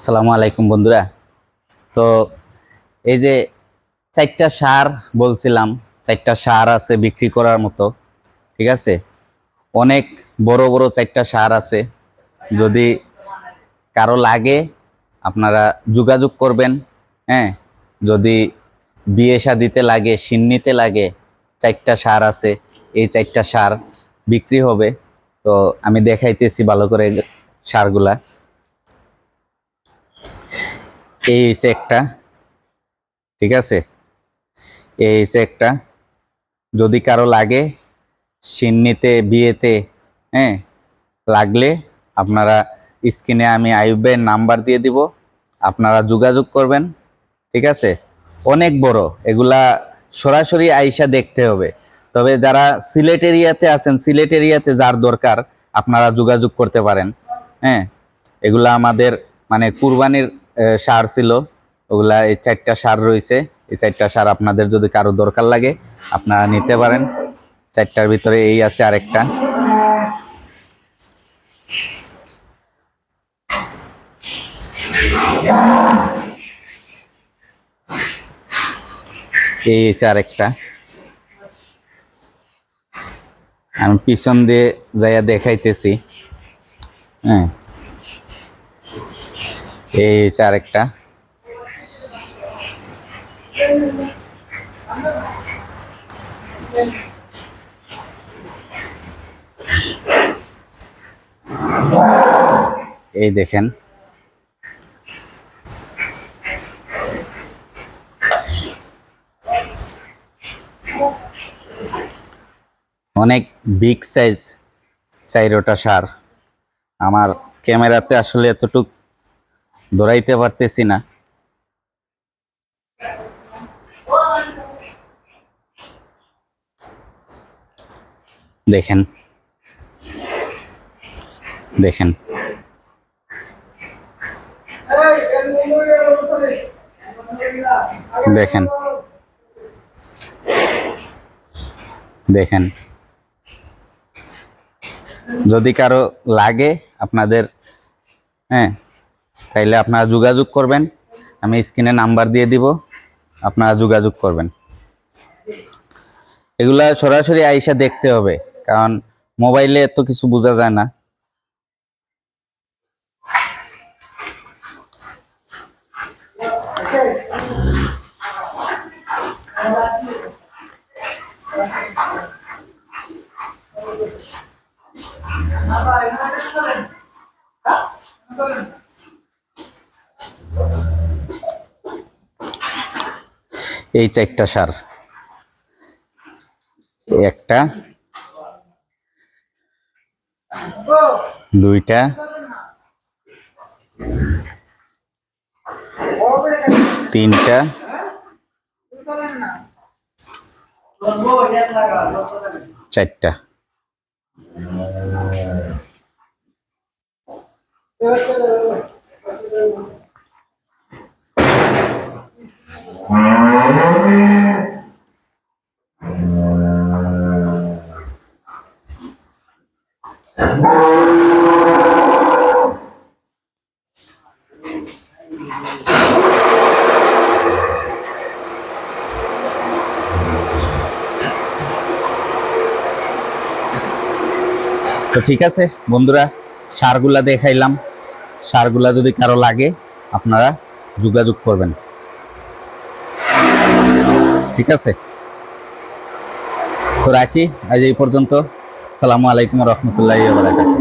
আসসালামু আলাইকুম বন্ধুরা। তো এই যে চারটা সার বলছিলাম, চারটা সার আছে বিক্রি করার মতো, ঠিক আছে? অনেক বড় বড় চারটা সার আছে। যদি কারও লাগে, আপনারা যোগাযোগ করবেন হ্যাঁ? যদি বিয়ে শাদিতে লাগে, সিন্নিতে লাগে, চারটা সার আছে, এই চারটা সার বিক্রি হবে। তো আমি দেখাইতেছি ভালো করে সারগুলা। এই হচ্ছে একটা, ঠিক আছে? এই হচ্ছে একটা। যদি কারও লাগে, সিন্নিতে, বিয়েতে হ্যাঁ লাগলে আপনারা স্ক্রিনে আমি আইবের নাম্বার দিয়ে দিব, আপনারা যোগাযোগ করবেন, ঠিক আছে? অনেক বড়, এগুলা সরাসরি আইসা দেখতে হবে। তবে যারা সিলেট এরিয়াতে আছেন, সিলেট এরিয়াতে যার দরকার, আপনারা যোগাযোগ করতে পারেন হ্যাঁ? এগুলা আমাদের মানে কুরবানির সার ছিল। ওগুলা এই চারটা সার রয়েছে। এই চারটা সার আপনাদের যদি কারও দরকার লাগে, আপনারা নিতে পারেন। চারটার ভিতরে এই আছে আরেকটা। এই আছে আরেকটা। আমি পিছন দিয়ে যাইয়া দেখাইতেছি। হ্যাঁ। এই হচ্ছে আরেকটা। এই দেখেন। অনেক বিগ সাইজ চাইরোটা সার। আমার ক্যামেরাতে আসলে এতটুক ধরাইতে পারতেছি না। দেখেন। দেখেন। দেখেন। দেখেন। যদি কারও লাগে আপনাদের হ্যাঁ তাইলে আপনারা যোগাযোগ করবেন। আমি স্ক্রিনে নাম্বার দিয়ে দিব, আপনারা যোগাযোগ করবেন। এগুলা সরাসরি আইসা দেখতে হবে, কারণ মোবাইলে এত কিছু বোঝা যায় না। এই চারটা সার। একটা দুইটা তিনটা চারটা। তো ঠিক আছে বন্ধুরা সারগুলা দেখাইলাম। সারগুলা যদি কারও লাগে আপনারা যোগাযোগ করবেন। ঠিক আছে? তো রাখি আজ এই পর্যন্ত। সালামু আলাইকুম রহমতুল্লাহ